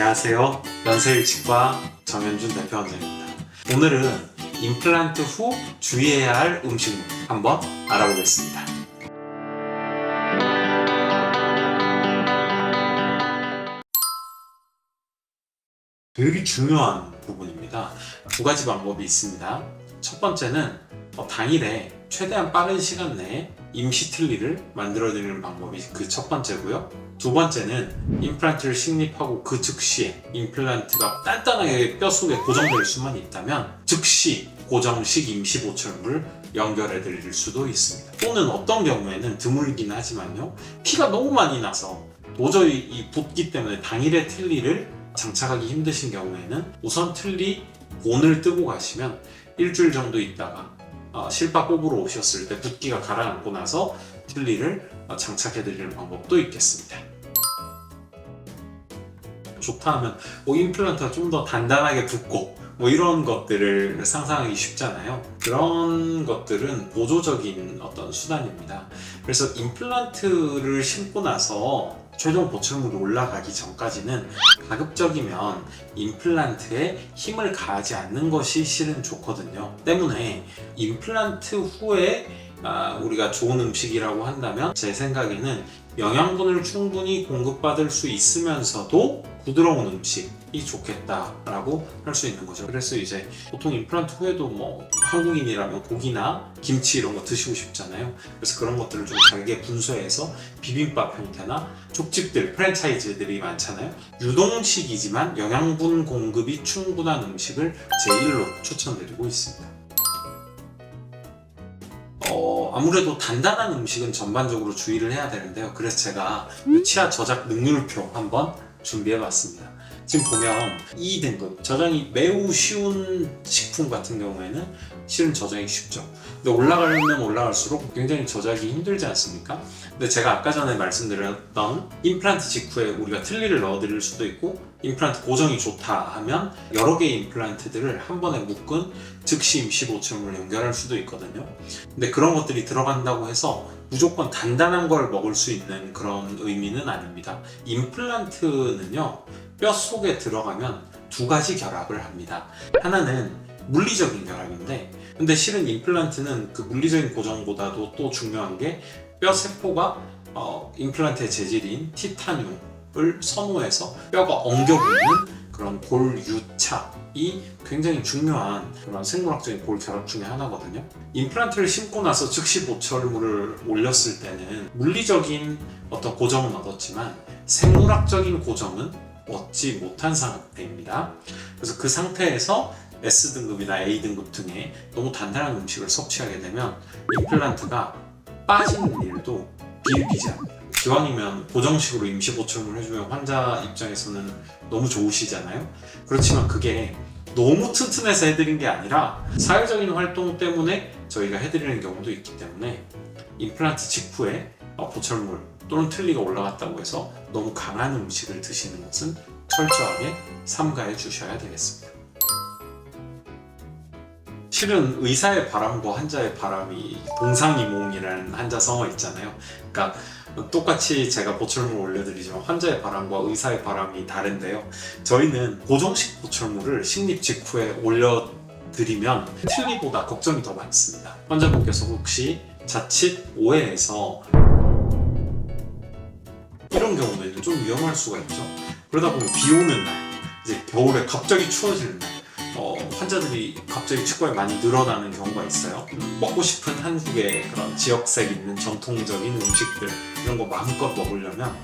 안녕하세요. 연세일 치과 정현준 대표 원장입니다. 오늘은 임플란트 후 주의해야 할 음식물 한번 알아보겠습니다. 되게 중요한 부분입니다. 두 가지 방법이 있습니다. 첫 번째는 어, 당일에 최대한 빠른 시간 내에 임시 틀니를 만들어드리는 방법이 그 첫 번째고요. 두 번째는 임플란트를 식립하고 그 즉시에 임플란트가 단단하게 뼈 속에 고정될 수만 있다면 즉시 고정식 임시 보철물을 연결해 드릴 수도 있습니다. 또는 어떤 경우에는 드물긴 하지만요. 피가 너무 많이 나서 도저히 이 붓기 때문에 당일에 틀니를 장착하기 힘드신 경우에는 우선 틀니 본을 뜨고 가시면 일주일 정도 있다가 어, 실밥 뽑으러 오셨을 때 붓기가 가라앉고 나서 틀니를 어, 장착해 드리는 방법도 있겠습니다. 좋다 하면 뭐 임플란트가 좀 더 단단하게 붙고 뭐 이런 것들을 상상하기 쉽잖아요. 그런 것들은 보조적인 어떤 수단입니다. 그래서 임플란트를 심고 나서 최종 보철물이 올라가기 전까지는 가급적이면 임플란트에 힘을 가하지 않는 것이 실은 좋거든요. 때문에 임플란트 후에 아, 우리가 좋은 음식이라고 한다면 제 생각에는 영양분을 충분히 공급받을 수 있으면서도 부드러운 음식이 좋겠다라고 할 수 있는 거죠. 그래서 이제 보통 임플란트 후에도 뭐 한국인이라면 고기나 김치 이런 거 드시고 싶잖아요. 그래서 그런 것들을 좀 잘게 분쇄해서 비빔밥 형태나 족집들, 프랜차이즈들이 많잖아요. 유동식이지만 영양분 공급이 충분한 음식을 제1로 추천드리고 있습니다. 어, 아무래도 단단한 음식은 전반적으로 주의를 해야 되는데요. 그래서 제가 치아 저작 능률표 한번 준비해 봤습니다. 지금 보면 2 등급 저장이 매우 쉬운 식품 같은 경우에는 실은 저장이 쉽죠. 근데 올라가면 올라갈수록 굉장히 저장이 힘들지 않습니까? 근데 제가 아까 전에 말씀드렸던 임플란트 직후에 우리가 틀니를 넣어드릴 수도 있고 임플란트 고정이 좋다 하면 여러 개의 임플란트들을 한 번에 묶은 즉시 임시 보철물을 연결할 수도 있거든요. 근데 그런 것들이 들어간다고 해서 무조건 단단한 걸 먹을 수 있는 그런 의미는 아닙니다. 임플란트는요, 뼈 속에 들어가면 두 가지 결합을 합니다. 하나는 물리적인 결합인데, 근데 실은 임플란트는 그 물리적인 고정보다도 또 중요한 게 뼈 세포가 어, 임플란트의 재질인 티타늄을 선호해서 뼈가 엉겨붙는 그런 골유착이 굉장히 중요한 그런 생물학적인 골 결합 중에 하나거든요. 임플란트를 심고 나서 즉시 보철물을 올렸을 때는 물리적인 어떤 고정은 얻었지만 생물학적인 고정은 얻지 못한 상태입니다. 그래서 그 상태에서 S등급이나 A등급 등의 너무 단단한 음식을 섭취하게 되면 임플란트가 빠지는 일도 비일비재합니다. 기왕이면 고정식으로 임시 보충을 해주면 환자 입장에서는 너무 좋으시잖아요. 그렇지만 그게 너무 튼튼해서 해드린 게 아니라 사회적인 활동 때문에 저희가 해드리는 경우도 있기 때문에 임플란트 직후에 어, 보철물 또는 틀니가 올라갔다고 해서 너무 강한 음식을 드시는 것은 철저하게 삼가해 주셔야 되겠습니다. 실은 의사의 바람과 환자의 바람이 동상이몽이라는 한자성어 있잖아요. 그러니까 똑같이 제가 보철물 올려드리지만 환자의 바람과 의사의 바람이 다른데요. 저희는 고정식 보철물을 식립 직후에 올려드리면 틀니보다 걱정이 더 많습니다. 환자분께서 혹시 자칫 오해해서 이런 경우에는 좀 위험할 수가 있죠. 그러다 보면 비 오는 날, 이제 겨울에 갑자기 추워지는 날, 어, 환자들이 갑자기 치과에 많이 늘어나는 경우가 있어요. 먹고 싶은 한국의 그런 지역색 있는 전통적인 음식들 이런 거 마음껏 먹으려면